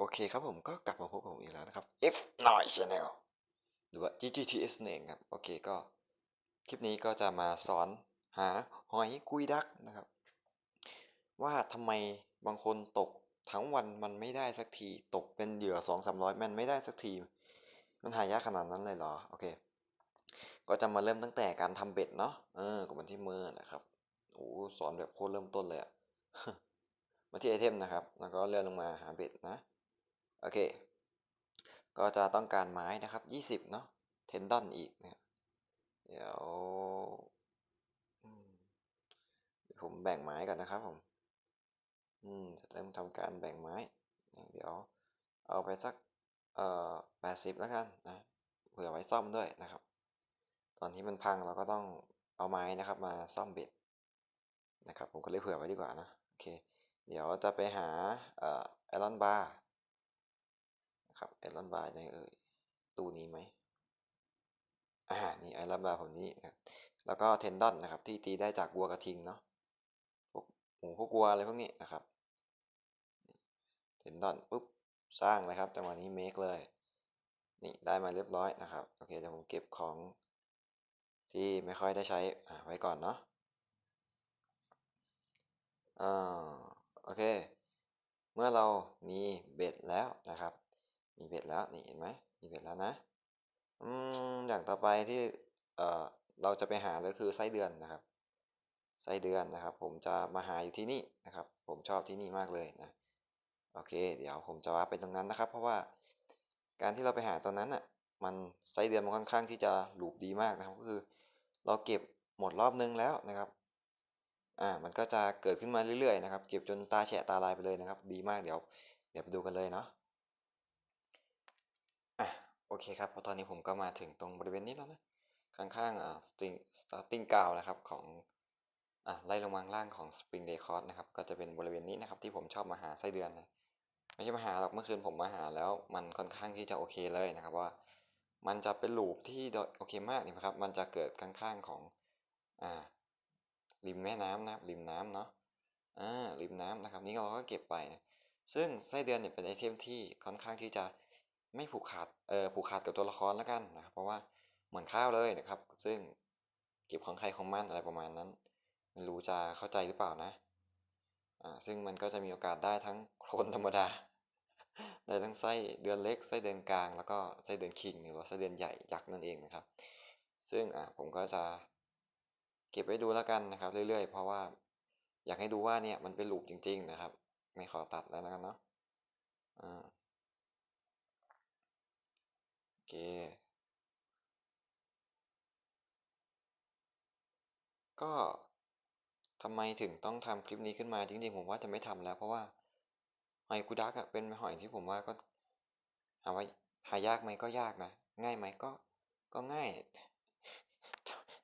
โอเคครับผมก็กลับมาพบกับผมอีกแล้วนะครับ F หน่อย Channel หรือว่า GGTS เองครับ โอเคก็ คลิปนี้ก็จะมาสอนหาหอยกุยดักนะครับ ว่าทำไมบางคนตกทั้งวันมันไม่ได้สักที ตกเป็นเหยื่อสองสามร้อยมันไม่ได้สักที มันหายากขนาดนั้นเลยเหรอ โอเค ก็จะมาเริ่มตั้งแต่การทำเบ็ดเนาะเออกับมันที่มือนะครับโอ้สอนแบบโคตรเริ่มต้นเลยอะมาที่ไอเทมนะครับ แล้วก็เลื่อนลงมาหาเบ็ดนะ โอเค ก็จะต้องการไม้นะครับยี่สิบเนาะเทนดอนอีกนะเดี๋ยวอืมเดี๋ยวผมแบ่งไม้ก่อนนะครับผม อืมจะเริ่มทำการแบ่งไม้ เดี๋ยวเอาไปสัก เอ่อแปดสิบแล้วกันนะ เผื่อไว้ซ่อมด้วยนะครับ ตอนที่มันพังเราก็ต้องเอาไม้นะครับ มาซ่อมเบ็ดนะครับ ผมก็เลยเผื่อไว้ดีกว่านะ โอเค เดี๋ยวจะไปหา เอ่อไอรอนบาร์ นะครับไอรอนบาร์ในเอ่ยตู้นี้ไหมอ่านี่ไอรอนบาร์ผมนี้นะครับแล้วก็เทนดอนนะครับ ที่ตีได้จากวัวกระทิงเนาะพวกหมูพวกวัวอะไรพวกนี้นะครับเทนดอนปุ๊บสร้างเลยครับจังหวะนี้เมคเลยนี่ได้มาเรียบร้อยนะครับโอเคเดี๋ยวผมเก็บของที่ไม่ค่อยได้ใช้ไว้ก่อนเนาะอ่าโอเค เมื่อเรามีเบ็ดแล้วนะครับ มีเบ็ดแล้วนี่เห็นไหมมีเบ็ดแล้วนะอืมอย่างต่อไปที่เอ่อเราจะไปหาเลยคือไส้เดือนนะครับ ไส้เดือนนะครับ ผมจะมาหาอยู่ที่นี่นะครับ ผมชอบที่นี่มากเลยนะโอเค เดี๋ยวผมจะว่าไปตรงนั้นนะครับ เพราะว่าการที่เราไปหาตอนนั้นอะมันไส้เดือนมันค่อนข้างที่จะหลูบดีมากนะครับ ก็คือ เราเก็บหมดรอบนึงแล้วนะครับอ่ามันก็จะเกิดขึ้นมาเรื่อยๆนะครับ เก็บจนตาแฉะตาลายไปเลยนะครับ ดีมากเดี๋ยว เดี๋ยวไปดูกันเลยเนาะ โอเคครับเพราะตอนนี้ผมก็มาถึงตรงบริเวณนี้แล้วนะ ข้างๆอ่า string starting g o u นะครับของอะไล่ลงมาล่างของ Spring Day Court นะครับ ก็จะเป็นบริเวณนี้นะครับ ที่ผมชอบมาหาไส้เดือนนะไม่ใช่มาหาหรอกเมื่อคืนผมมาหาแล้วมันค่อนข้างที่จะโอเคเลยนะครับว่า มันจะเป็นลูปที่โอเคมากนี่ครับ มันจะเกิดข้างๆของอ่าริมแม่น้ำนะครับริมน้ำเนาะอ่าริมน้ำนะครับ นี่เราก็เก็บไปนะซึ่งไส้เดือนเนี่ยเป็นไอเทมที่ค่อนข้างที่จะ ไม่ผูกขาดเอ่อผูกขาดกับตัวละครแล้วกันนะครับ เพราะว่าเหมือนข้าวเลยนะครับ ซึ่งเก็บของใครของมันอะไรประมาณนั้นไม่รู้จะเข้าใจหรือเปล่านะอ่าซึ่งมันก็จะมีโอกาสได้ทั้งคนธรรมดาได้ทั้งไส้เดือนเล็กไส้เดือนกลาง แล้วก็ไส้เดือนคิงหรือว่าไส้เดือนใหญ่ยักษ์นั่นเองนะครับ ซึ่งอ่าผมก็จะเก็บไว้ดูแล้วกันนะครับ เรื่อยๆ เพราะว่าอยากให้ดูว่าเนี่ยมันเป็นลูปจริง ๆ นะครับ ไม่ขอตัดแล้วนะครับเนาะอ่า เค ก็ทำไมถึงต้องทำคลิปนี้ขึ้นมาจริงๆผมว่าจะไม่ทำแล้ว เพราะว่าหอยกูดักอะเป็นหอยที่ผมว่าก็หาว่าหายากไหมก็ยากนะ ง่ายไหมก็ก็ง่าย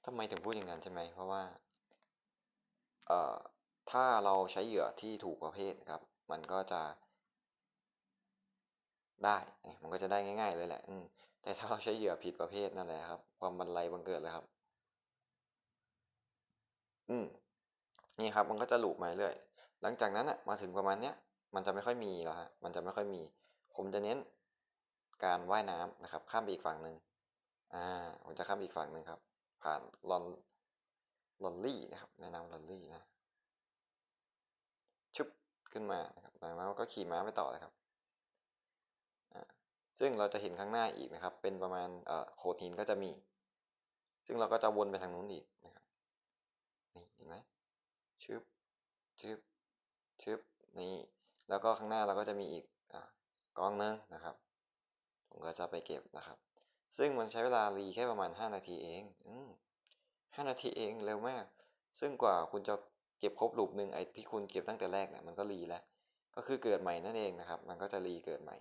ทำไมถึงพูดอย่างนั้นใช่ไหมเพราะว่าเอ่อถ้าเราใช้เหยื่อที่ถูกประเภทครับ มันก็จะได้ มันก็จะได้ง่าย ๆ เลยแหละ อืม แต่ถ้าเราใช้เหยื่อผิดประเภทนั่นแหละครับ ความบันไลบังเกิดเลยครับ อืมนี่ครับ มันก็จะลูปมาเรื่อยหลังจากนั้นอะมาถึงประมาณเนี้ยมันจะไม่ค่อยมีแล้วฮะมันจะไม่ค่อยมี ผมจะเน้นการว่ายน้ำนะครับ ข้ามไปอีกฝั่งหนึ่งอ่า ผมจะข้ามอีกฝั่งหนึ่งครับ ผ่านลอนลอนลี่นะครับแม่น้ำลอนลี่นะชุบขึ้นมานะครับจากนั้นก็ขี่ม้าไปต่อเลยครับ ซึ่งเราจะเห็นข้างหน้าอีกนะครับ เป็นประมาณโขดหินก็จะมี ซึ่งเราก็จะวนไปทางนู้นอีกนะครับนี่เห็นไหมชึบชึบชึบนี่แล้วก็ข้างหน้าเราก็จะมีอีกอกองนึงนะครับ ผมก็จะไปเก็บนะครับ ซึ่งมันใช้เวลารีแค่ประมาณ 5 นาทีเองอืม5นาทีเองเร็วมาก ซึ่งกว่าคุณจะเก็บครบลูปหนึ่งไอ้ที่คุณเก็บตั้งแต่แรกเนี่ยมันก็รีแล้ว ก็คือเกิดใหม่นั่นเองนะครับ มันก็จะรีเกิดใหม่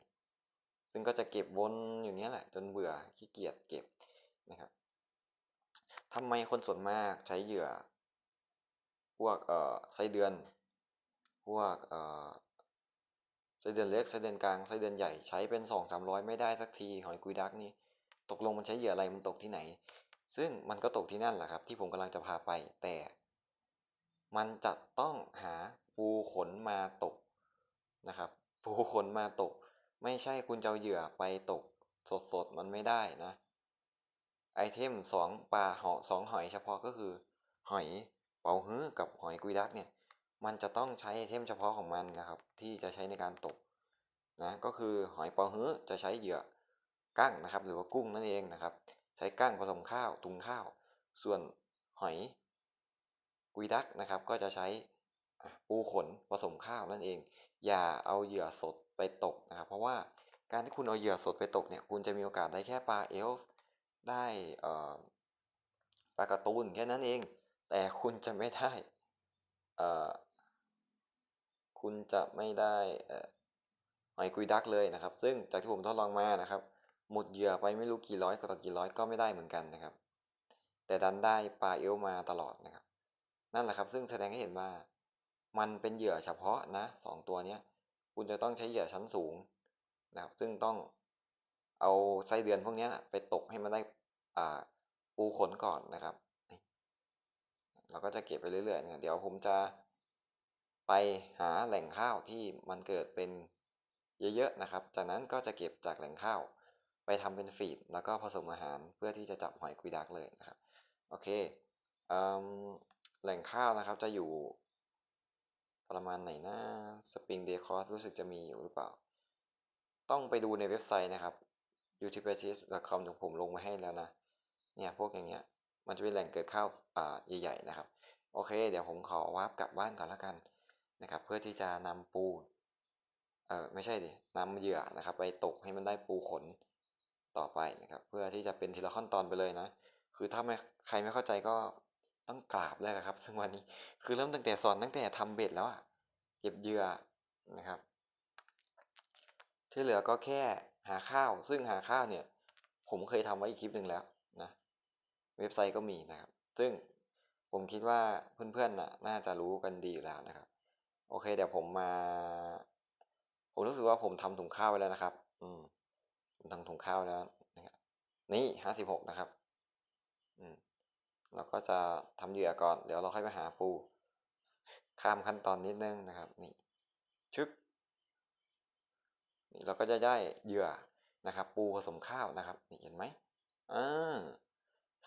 ซึ่งก็จะเก็บวนอยู่นี้แหละจนเบื่อขี้เกียจเก็บนะครับทำไมคนส่วนมากใช้เหยื่อ พวกเอ่อไส้เดือน พวกเอ่อไส้เดือนเล็กไส้เดือนกลางไส้เดือนใหญ่ใช้เป็นสองสามร้อยไม่ได้สักทีหอยกุยดักนี่ตกลงมันใช้เหยื่ออะไรมันตกที่ไหน ซึ่งมันก็ตกที่นั่นแหละครับ ที่ผมกำลังจะพาไปแต่ มันจะต้องหาปูขนมาตกนะครับปูขนมาตก ไม่ใช่คุณจะเหยื่อไปตกสดๆ มันไม่ได้นะ ไอเทมสองปลาหอสองหอยเฉพาะก็คือ หอยเป๋าฮื้อกับหอยกุยดักเนี่ย มันจะต้องใช้ไอเทมเฉพาะของมันนะครับ ที่จะใช้ในการตกนะก็คือหอยเป๋าฮื้อจะใช้เหยื่อกั้งนะครับ หรือว่ากุ้งนั่นเองนะครับ ใช้กั้งผสมข้าวตุงข้าว ส่วนหอยกุยดักนะครับ ก็จะใช้ปูขนผสมข้าวนั่นเอง อย่าเอาเหยื่อสด ไปตกนะครับ เพราะว่าการที่คุณเอาเหยื่อสดไปตกเนี่ย คุณจะมีโอกาสได้แค่ปลาเอลฟ์ได้ปลากร์ตูนแค่นั้นเอง แต่คุณจะไม่ได้คุณจะไม่ได้หอยกุยดักเลยนะครับ ซึ่งจากที่ผมทดลองมานะครับ หมดเหยื่อไปไม่รู้กี่ร้อยก็ต่อกี่ร้อยก็ไม่ได้เหมือนกันนะครับ แต่ดันได้ปลาเอลมาตลอดนะครับ นั่นแหละครับ ซึ่งแสดงให้เห็นว่ามันเป็นเหยื่อเฉพาะนะสองตัวเนี้ย คุณจะต้องใช้เหยื่อชั้นสูงนะครับ ซึ่งต้องเอาไส้เดือนพวกนี้ไปตกให้มันได้อ่าปูขนก่อนนะครับ เราก็จะเก็บไปเรื่อยๆนะเดี๋ยวผมจะไปหาแหล่งข้าวที่มันเกิดเป็นเยอะๆนะครับ จากนั้นก็จะเก็บจากแหล่งข้าวไปทำเป็นฟีดแล้วก็ผสมอาหารเพื่อที่จะจับหอยกุยดักเลยนะครับ โอเคแหล่งข้าวนะครับจะอยู่ ประมาณไหนนะสปริงเดคอร์รู้สึกจะมีอยู่หรือเปล่า ต้องไปดูในเว็บไซต์นะครับ u t i p e t i s c o m ของผมลงมาให้แล้วนะ เนี่ยพวกอย่างเงี้ย มันจะเป็นแหล่งเกิดข้าวอ่าใหญ่ๆนะครับ โอเค เดี๋ยวผมขอวาร์ปกลับบ้านก่อนแล้วกันนะครับ เพื่อที่จะนำปูเออไม่ใช่ดินำเหยื่อนะครับ ไปตกให้มันได้ปูขนต่อไปนะครับ เพื่อที่จะเป็นทีละขั้นตอนไปเลยนะ คือถ้าไม่ใครไม่เข้าใจก็ ต้องกราบเลยครับทุกวันนี้คือเริ่มตั้งแต่สอนตั้งแต่ทำเบ็ดแล้วอะเก็บเหยื่อนะครับ ที่เหลือก็แค่หาข้าว ซึ่งหาข้าวเนี่ย ผมเคยทำไว้อีกคลิปหนึ่งแล้วนะเว็บไซต์ก็มีนะครับ ซึ่งผมคิดว่าเพื่อนๆน่ะน่าจะรู้กันดีแล้วนะครับ โอเคเดี๋ยวผมมา ผมรู้สึกว่าผมทำถุงข้าวไว้แล้วนะครับ อืมผมทำถุงข้าวแล้วนะครับนี่ห้าสิบหกนะครับ อืม เราก็จะทำเหยื่อก่อนเดี๋ยวเราค่อยไปหาปู ข้ามขั้นตอนนิดนึงนะครับนี่ชึกนี่เราก็จะได้เหยื่อนะครับ ปูผสมข้าวนะครับนี่เห็นไหมอ่า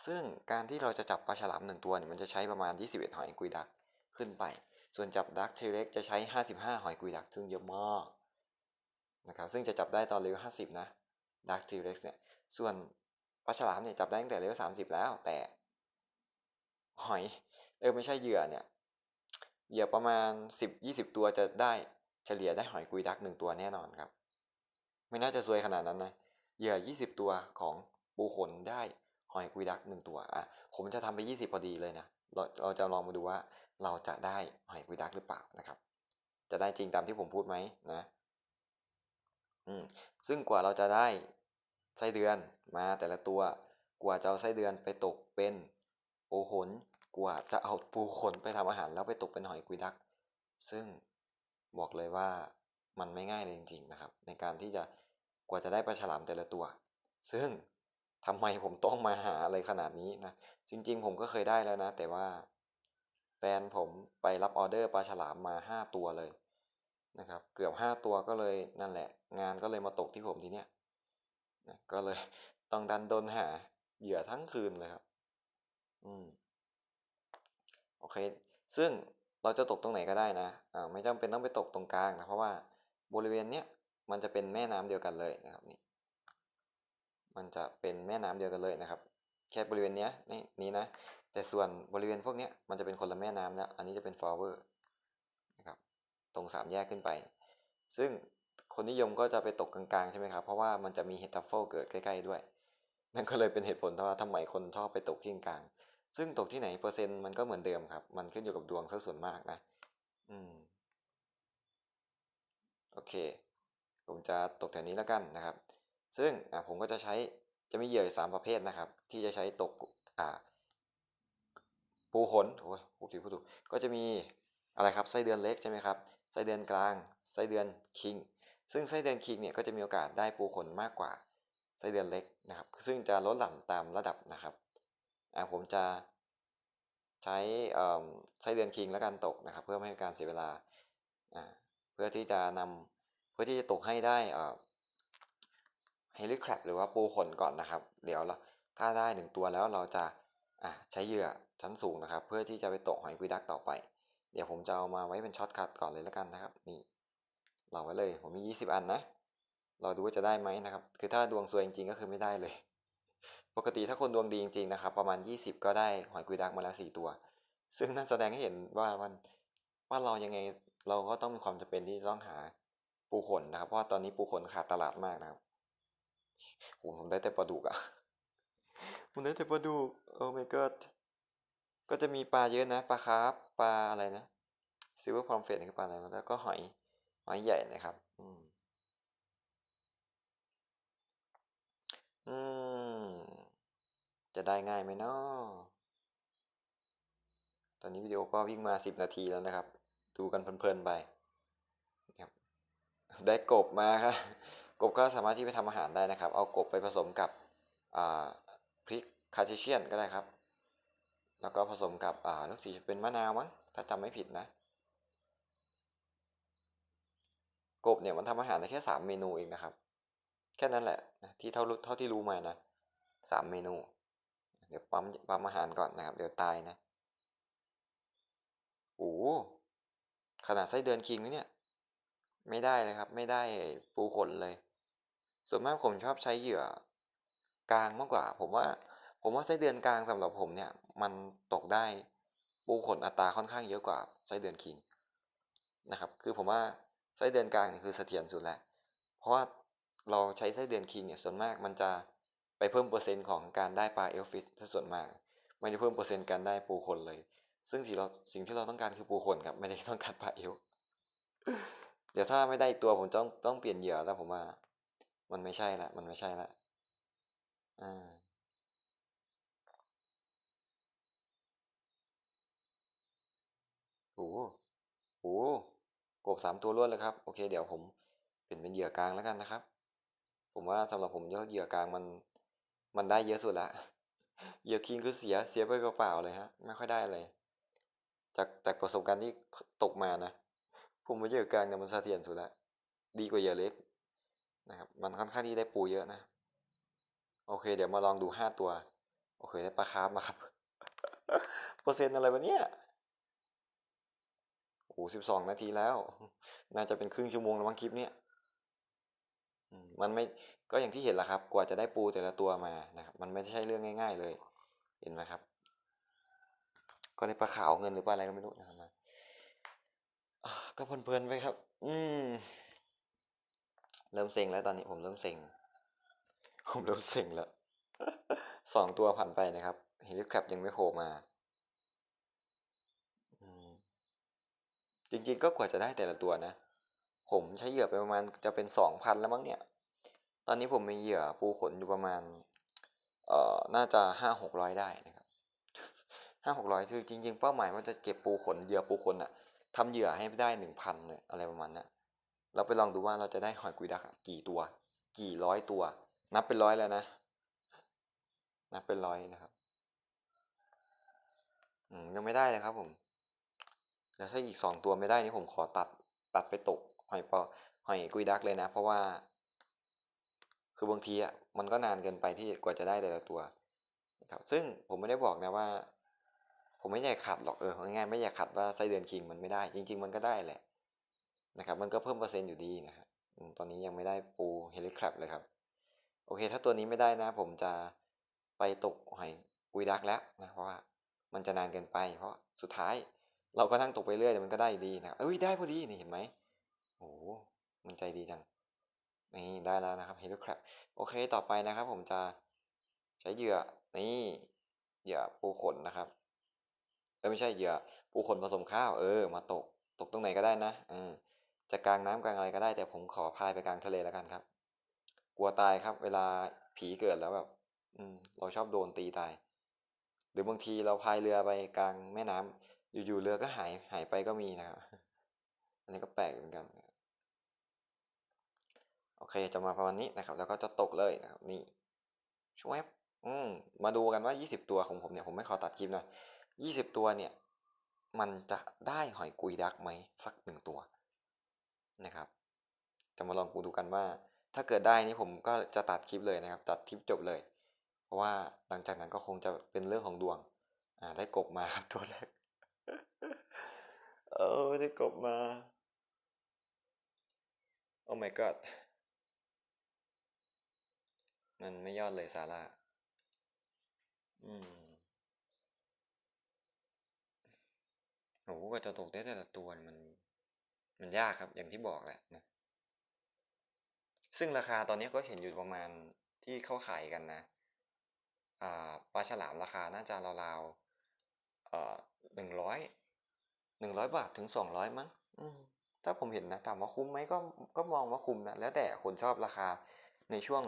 ซึ่งการที่เราจะจับปลาฉลามหนึ่งตัวเนี่ยมันจะใช้ประมาณ 21 หอยกุยดักขึ้นไป ส่วนจับดักเทเล็กจะใช้ 55 หอยกุยดักซึ่งเยอะมากนะครับซึ่งจะจับได้ตอนเลเวล50 นะดักเทเล็กเนี่ยส่วนปลาฉลามเนี่ยจับได้ตั้งแต่เลเวล30 แล้วแต่ หอยเออไม่ใช่เหยื่อเนี่ยเหยื่อประมาณสิบยี่สิบตัวจะได้เฉลี่ยได้หอยกุยดักหนึ่งตัวแน่นอนครับ ไม่น่าจะซวยขนาดนั้นนะเหยื่อยี่สิบตัวของปูขนได้หอยกุยดักหนึ่งตัวอะผมจะทำไปยี่สิบพอดีเลยนะเราเราจะลองมาดูว่าเราจะได้หอยกุยดักหรือเปล่านะครับ จะได้จริงตามที่ผมพูดไหมนะอืมซึ่งกว่าเราจะได้ไส้เดือนมาแต่ละตัว กว่าจะเอาไส้เดือนไปตกเป็น ปูขนกว่าจะเอาปูขนไปทำอาหารแล้วไปตกเป็นหอยกุยดัก ซึ่งบอกเลยว่ามันไม่ง่ายเลยจริงๆนะครับ ในการที่จะกว่าจะได้ปลาฉลามแต่ละตัว ซึ่งทำไมผมต้องมาหาอะไรขนาดนี้นะ จริงๆ ผมก็เคยได้แล้วนะ แต่ว่าแฟนผมไปรับออเดอร์ปลาฉลามมาห้าตัวเลยนะครับ เกือบห้าตัวก็เลยนั่นแหละ งานก็เลยมาตกที่ผมทีเนี้ยนะก็เลยต้องดันดนหาเหยื่อทั้งคืนเลยครับ อืมโอเค ซึ่งเราจะตกตรงไหนก็ได้นะอ่าไม่จำเป็นต้องไปตกตรงกลางนะเพราะว่าบริเวณเนี้ยมันจะเป็นแม่น้ำเดียวกันเลยนะครับนี่มันจะเป็นแม่น้ำเดียวกันเลยนะครับ แค่บริเวณเนี้ยนี่นี้นะ แต่ส่วนบริเวณพวกเนี้ยมันจะเป็นคนละแม่น้ำแล้วอันนี้จะเป็นฟลาวเวอร์นะครับตรงสามแยกขึ้นไป ซึ่งคนนิยมก็จะไปตกกลางๆใช่ไหมครับ เพราะว่ามันจะมีเฮทัฟเฟิลเกิดใกล้ๆด้วย นั่นก็เลยเป็นเหตุผลว่าทำไมคนชอบไปตกที่กลาง ซึ่งตกที่ไหนเปอร์เซ็นต์มันก็เหมือนเดิมครับ มันขึ้นอยู่กับดวงซะส่วนมากนะ อืม โอเค ผมจะตกแถวนี้แล้วกันนะครับ ซึ่งอ่าผมก็จะใช้จะมีเหยื่อสามประเภทนะครับ ที่จะใช้ตกอ่า ปูขนโอ้ยพูดผิดพูดถูกก็จะมีอะไรครับไส้เดือนเล็กใช่ไหมครับไส้เดือนกลางไส้เดือนคิง ซึ่งไส้เดือนคิงเนี่ยก็จะมีโอกาสได้ปูขนมากกว่า ไส้เดือนเล็กนะครับ ซึ่งจะลดหลั่นตามระดับนะครับอ่าผมจะใช้ไส้เดือนคิงแล้วกันตกนะครับ เพื่อไม่ให้การเสียเวลาอ่าเพื่อที่จะนำเพื่อที่จะตกให้ได้เฮลิแครบหรือว่าปูขนก่อนนะครับ เดี๋ยวเราถ้าได้หนึ่งตัวแล้วเราจะอะใช้เหยื่อชั้นสูงนะครับ เพื่อที่จะไปตกหอยกุยดักต่อไป เดี๋ยวผมจะเอามาไว้เป็นช็อตคัทก่อนเลยแล้วกันนะครับ นี่เราไว้เลยผมมี 20 อันนะ เราดูว่าจะได้ไหมนะครับ คือถ้าดวงซวยจริงๆ ก็คือไม่ได้เลย ปกติถ้าคนดวงดีจริงๆนะครับ ประมาณ 20 ก็ได้หอยกุยดักมาแล้ว4ตัว ซึ่งนั่นแสดงให้เห็นว่ามันว่าเรายังไงเราก็ต้องมีความจำเป็นที่ต้องหาปูขนนะครับ เพราะตอนนี้ปูขนขาดตลาดมากนะครับโหผมได้แต่ปลาดุกอะผมได้แต่ปลาดุกโอ้ my god ก็จะมีปลาเยอะนะปลาคาร์ฟปลาอะไรนะซิลเวอร์พรอมเฟตคือปลาอะไรแล้วก็หอยหอยใหญ่นะครับ อืม อืม จะได้ง่ายไหมเนาะตอนนี้วิดีโอก็วิ่งมาสิบนาทีแล้วนะครับ ดูกันเพลินๆไปครับได้กบมาครับกบก็สามารถที่ไปทำอาหารได้นะครับ เอากบไปผสมกับพริกคาเชเชียนก็ได้ครับ แล้วก็ผสมกับลูกสีเป็นมะนาวมั้งถ้าจำไม่ผิดนะ กบเนี่ยมันทำอาหารได้แค่สามเมนูเองนะครับ แค่นั้นแหละนะที่เท่าเท่าที่รู้มานะสามเมนู เดี๋ยวปั๊มปั๊มอาหารก่อนนะครับ เดี๋ยวตายนะโอ้ขนาดไส้เดือนคิงเนี่ย ไม่ได้เลยครับ ไม่ได้ปูขนเลย ส่วนมากผมชอบใช้เหยื่อกลางมากกว่า ผมว่า ผมว่าไส้เดือนกลางสำหรับผมเนี่ย มันตกได้ปูขนอัตราค่อนข้างเยอะกว่าไส้เดือนคิงนะครับ คือผมว่าไส้เดือนกลางเนี่ยคือเสถียรสุดแหล้วเพราะว่า เราใช้ไส้เดือนคิงเนี่ยส่วนมากมันจะไปเพิ่มเปอร์เซ็นต์ของการได้ปลาเอลฟิชซะส่วนมากไม่ได้เพิ่มเปอร์เซ็นต์การได้ปูขนเลย ซึ่งที่เราสิ่งที่เราต้องการคือปูขนครับไม่ได้ต้องการปลาเอลเดี๋ยวถ้าไม่ได้ตัวผมต้องต้องเปลี่ยนเหยื่อแล้วผมว่า มันไม่ใช่ละมันไม่ใช่ละอ่าโอ้โหโอ้โหกบสามตัวรวดเลยครับ โอเค เดี๋ยวผมเปลี่ยนเป็นเหยื่อกลางแล้วกันนะครับ ผมว่าสำหรับผมเยื่อเหยื่อกลางมัน มันได้เยอะสุดละเหยื่อคิงคือเสียเสียไปเปล่าๆเลยฮะ ไม่ค่อยได้อะไรจากจากประสบการณ์ที่ตกมานะผมว่าเหยื่อกลางเนี่ยมันเสถียรสุดละดีกว่าเหยื่อเล็กนะครับ มันค่อนข้างที่ได้ปูเยอะนะโอเค เดี๋ยวมาลองดูห้าตัว โอเคได้ปลาคาร์ฟมาครับเปอร์เซ็นต์อะไรวะเนี่ยโอ้สิบสองนาทีแล้ว น่าจะเป็นครึ่งชั่วโมงแล้วมั้งคลิปเนี้ย มันไม่ก็อย่างที่เห็นแหละครับ กว่าจะได้ปูแต่ละตัวมานะครับ มันไม่ใช่เรื่องง่าย ๆ เลย เห็นไหมครับ ก็ได้ปลาขาวเงินหรือปลาอะไรก็ไม่รู้นะครับก็เพลินๆไปครับ อืมเริ่มเซ็งแล้วตอนนี้ผมเริ่มเซ็งผมเริ่มเซ็งแล้วสองตัวผ่านไปนะครับเฮลิคแคปยังไม่โผล่มาจริงๆก็กว่าจะได้แต่ละตัวนะ ผมใช้เหยื่อไปประมาณจะเป็นสองพันแล้วมั้งเนี่ย ตอนนี้ผมมีเหยื่อปูขนอยู่ประมาณ เอ่อ น่าจะห้าหกร้อยได้นะครับห้าหกร้อยคือจริง ๆ เป้าหมายว่าจะเก็บปูขนเหยื่อปูขนอะทำเหยื่อให้ได้หนึ่งพันเลยอะไรประมาณนั้นเราไปลองดูว่าเราจะได้หอยกุยดักกี่ตัว กี่ร้อยตัว นับเป็นร้อยแล้วนะ นับเป็นร้อยนะครับอืมยังไม่ได้เลยครับผม แล้วถ้าอีกสองตัวไม่ได้นี่ผมขอตัดตัดไปตก หอยปอหอยกุยดักเลยนะ เพราะว่า คือบางทีอะมันก็นานเกินไปที่กว่าจะได้แต่ละตัวนะครับซึ่งผมไม่ได้บอกนะว่า ผมไม่อยากขัดหรอกเออง่ายๆไม่อยากขัดว่าไส้เดือนคิงมันไม่ได้ จริง ๆ มันก็ได้แหละนะครับมันก็เพิ่มเปอร์เซ็นต์อยู่ดีนะครับตอนนี้ยังไม่ได้ปูเฮลิคลับเลยครับ โอเค ถ้าตัวนี้ไม่ได้นะ ผมจะไปตกหอยกุยดักแล้วนะเพราะว่ามันจะนานเกินไป เพราะสุดท้ายเราก็นั่งตกไปเรื่อยเดี๋ยวมันก็ได้อยู่ดีนะเอ้ยได้พอดีนี่เห็นไหม โอ้มันใจดีจัง นี่ได้แล้วนะครับเฮลิคลับโอเคต่อไปนะครับผมจะใช้เหยื่อ นี่เหยื่อปูขนนะครับ เออไม่ใช่เหยื่อปูขนผสมข้าว เออ มาตก ตกตรงไหนก็ได้นะเออจะกลางน้ำกลางอะไรก็ได้แต่ผมขอพายไปกลางทะเลแล้วกันครับ กลัวตายครับ เวลาผีเกิดแล้วแบบ อืม เราชอบโดนตีตาย หรือบางทีเราพายเรือไปกลางแม่น้ำอยู่ๆเรือก็หายหายไปก็มีนะครับ อันนี้ก็แปลกเหมือนกัน โอเคจะมาประมาณนี้นะครับ แล้วก็จะตกเลยนะครับ นี่ช่วยอืมมาดูกันว่า 20 ตัวของผมเนี่ยผมไม่ขอตัดคลิปนะ20 ตัวเนี่ย มันจะได้หอยกุยดักไหมสักหนึ่งตัวนะครับ จะมาลองดูกันว่า ถ้าเกิดได้นี่ผมก็จะตัดคลิปเลยนะครับ ตัดคลิปจบเลย เพราะว่าหลังจากนั้นก็คงจะเป็นเรื่องของดวง อ่า ได้กบมาครับตัวแรก เออได้กบมา โอ้ my god มันไม่ยอดเลยซาร่า อืมโอ้โหกว่าจะตกได้แต่ละตัวมัน มันยากครับ อย่างที่บอกแหละนะ ซึ่งราคาตอนนี้ก็เห็นอยู่ประมาณที่เข้าขายกันนะ อ่า ปลาฉลามราคาน่าจะราวๆ เอ่อหนึ่งร้อย หนึ่งร้อยบาทถึงสองร้อยมั้ง อืม ถ้าผมเห็นนะถามว่าคุ้มไหมก็ก็มองว่าคุ้มนะแล้วแต่คนชอบราคาในช่วง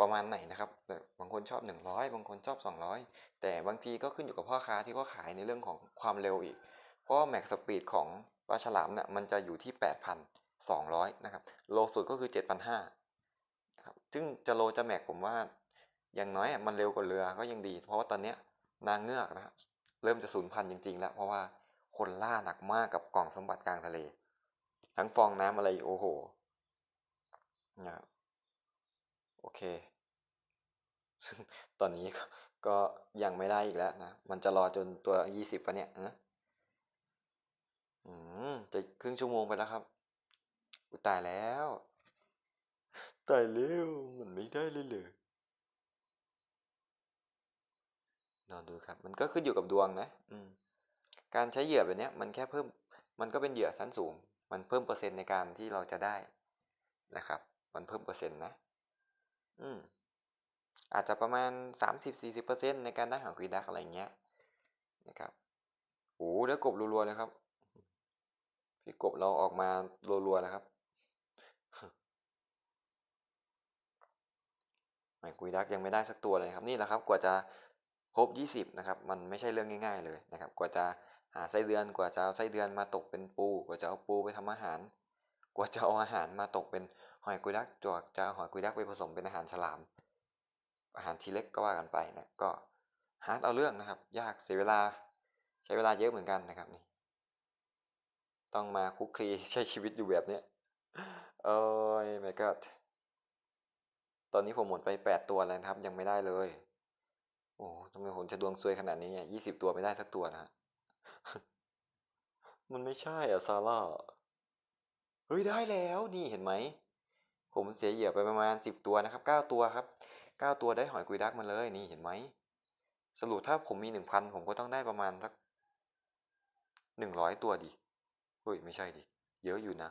ประมาณไหนนะครับแบบบางคนชอบหนึ่งร้อยบางคนชอบสองร้อยแต่บางทีก็ขึ้นอยู่กับพ่อค้าที่เขาขายในเรื่องของความเร็วอีก เพราะแม็กสปีดของปลาฉลามเนี่ยมันจะอยู่ที่แปดพันสองร้อยนะครับ โลสุดก็คือเจ็ดพันห้าครับซึ่งจะโลจะแม็กผมว่า อย่างน้อยมันเร็วกว่าเรือก็ยังดี เพราะว่าตอนเนี้ยนางเงือกนะเริ่มจะสูญพันธุ์จริง ๆ แล้ว เพราะว่า คนล่าหนักมากกับกล่องสมบัติกลางทะเล ทั้งฟองน้ำอะไรอีกโอ้โหนะโอเค ซึ่งตอนนี้ก็กยังไม่ได้อีกแล้วนะ มันจะรอจนตัวยี่สิบปะเนี่ยฮะอืมจะครึ่งชั่วโมงไปแล้วครับอุตายแล้วตายแล้วมันไม่ได้เลยเหรอรอดูครับ มันก็ขึ้นอยู่กับดวงนะ อืม การใช้เหยื่อแบบนี้มันแค่เพิ่มมันก็เป็นเหยื่อชั้นสูง มันเพิ่มเปอร์เซ็นต์ในการที่เราจะได้นะครับ มันเพิ่มเปอร์เซ็นต์นะ อืม อาจจะประมาณสามสิบสี่สิบเปอร์เซ็นต์ในการได้หางคุยดักอะไรเงี้ยนะครับโอ้แล้วกบรัวๆเลยครับ พี่กบเราออกมารัวๆแล้วครับหมายคุยดักยังไม่ได้สักตัวเลยครับนี่แหละครับ กว่าจะครบยี่สิบนะครับ มันไม่ใช่เรื่องง่าย ๆ เลยนะครับ กว่าจะ หาไส้เดือนกว่าจะเอาไส้เดือนมาตกเป็นปู กว่าจะเอาปูไปทำอาหาร กว่าจะเอาอาหารมาตกเป็นหอยกุยดักจวกจะเอาหอยกุยดักไปผสมเป็นอาหารฉลาม อาหารทีเล็กก็ว่ากันไปนะก็ฮาร์ดเอาเรื่องนะครับ ยากเสียเวลาใช้เวลาเยอะเหมือนกันนะครับนี่ต้องมาคุกคลีใช้ชีวิตอยู่แบบเนี้ยโอ้ย my god ตอนนี้ผมหมดไปแปดตัวแล้วครับ ยังไม่ได้เลย โอ้ทำไมผมจะดวงซวยขนาดนี้เนี่ยยี่สิบตัวไม่ได้สักตัวนะฮะ มันไม่ใช่อะซาร่า เฮ้ยได้แล้วนี่เห็นไหม ผมเสียเหยื่อไปประมาณสิบตัวนะครับเก้าตัวครับเก้าตัวได้หอยกุยดักมาเลยนี่เห็นไหม สรุปถ้าผมมีหนึ่งพันผมก็ต้องได้ประมาณสักหนึ่งร้อยตัวดิเฮ้ยไม่ใช่ดิ เยอะอยู่นะ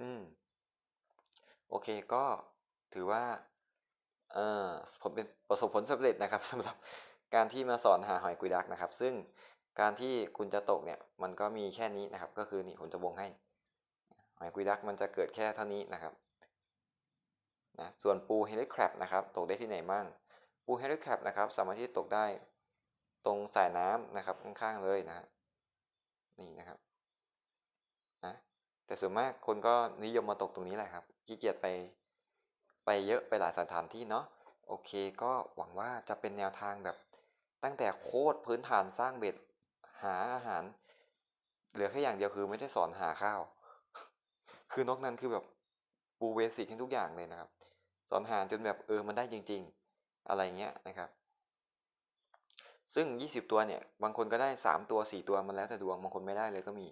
อืม โอเคก็ถือว่า เอ่อผมเป็นประสบผลสำเร็จนะครับสำหรับการที่มาสอนหาหอยกุยดักนะครับ ซึ่ง การที่คุณจะตกเนี่ยมันก็มีแค่นี้นะครับ ก็คือนี่ผมจะวงให้หอยกุยดักมันจะเกิดแค่เท่านี้นะครับนะส่วนปูเฮลิครบนะครับตกได้ที่ไหนบ้างปูเฮลิครบนะครับสามารถที่ตกได้ตรงสายน้ำนะครับข้างๆเลยนะนี่นะครับนะแต่ส่วนมากคนก็นิยมมาตกตรงนี้แหละครับขี้เกียจไปไปเยอะไปหลายสถานที่เนาะโอเคก็หวังว่าจะเป็นแนวทางแบบตั้งแต่โคตรพื้นฐานสร้างเบ็ด หาอาหาร เหลือแค่อย่างเดียวคือไม่ได้สอนหาข้าว คือนอกนั้นคือแบบปูเบสิกให้ทุกอย่างเลยนะครับ สอนหาจนแบบเออมันได้จริง ๆ อะไรเงี้ยนะครับ ซึ่ง 20 ตัวเนี่ย บางคนก็ได้ 3 ตัว 4 ตัวมันแล้วแต่ดวงบางคนไม่ได้เลยก็มี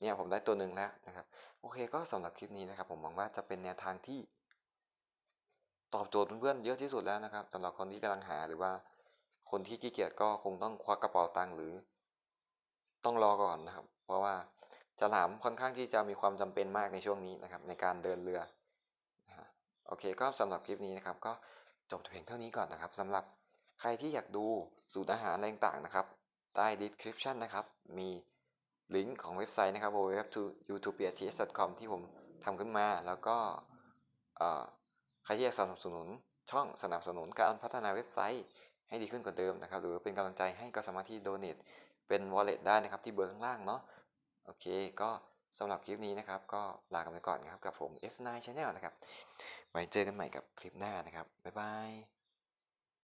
เนี่ยผมได้ตัวหนึ่งแล้วนะครับ โอเคก็สำหรับคลิปนี้นะครับ ผมหวังว่าจะเป็นแนวทางที่ ตอบโจทย์เพื่อนๆเยอะที่สุดแล้วนะครับสำหรับคนที่กำลังหาหรือว่าคนที่ขี้เกียจก็คงต้องควักกระเป๋าตังค์หรือ ต้องรอก่อนนะครับ เพราะว่าฉลามค่อนข้างที่จะมีความจำเป็นมากในช่วงนี้นะครับ ในการเดินเรือโอเคก็สำหรับคลิปนี้นะครับ ก็จบเพียงเท่านี้ก่อนนะครับสำหรับใครที่อยากดูสูตรอาหารอะไรต่างๆนะครับใต้ description นะครับ มีลิงก์ของเว็บไซต์นะครับ www.youtube.ts.com ที่ผมทำขึ้นมา แล้วก็ใครที่อยากสนับสนุนช่องสนับสนุนการพัฒนาเว็บไซต์ให้ดีขึ้นกว่าเดิมนะครับ หรือเป็นกำลังใจให้ก็สามารถที่ donate เป็น wallet ได้นะครับที่เบอร์ข้างล่างเนาะโอเค ก็สำหรับคลิปนี้นะครับ ก็ลากันไปก่อนนะครับกับผม F9 Channel นะครับ ไว้เจอกันใหม่กับคลิปหน้านะครับ บ๊ายบาย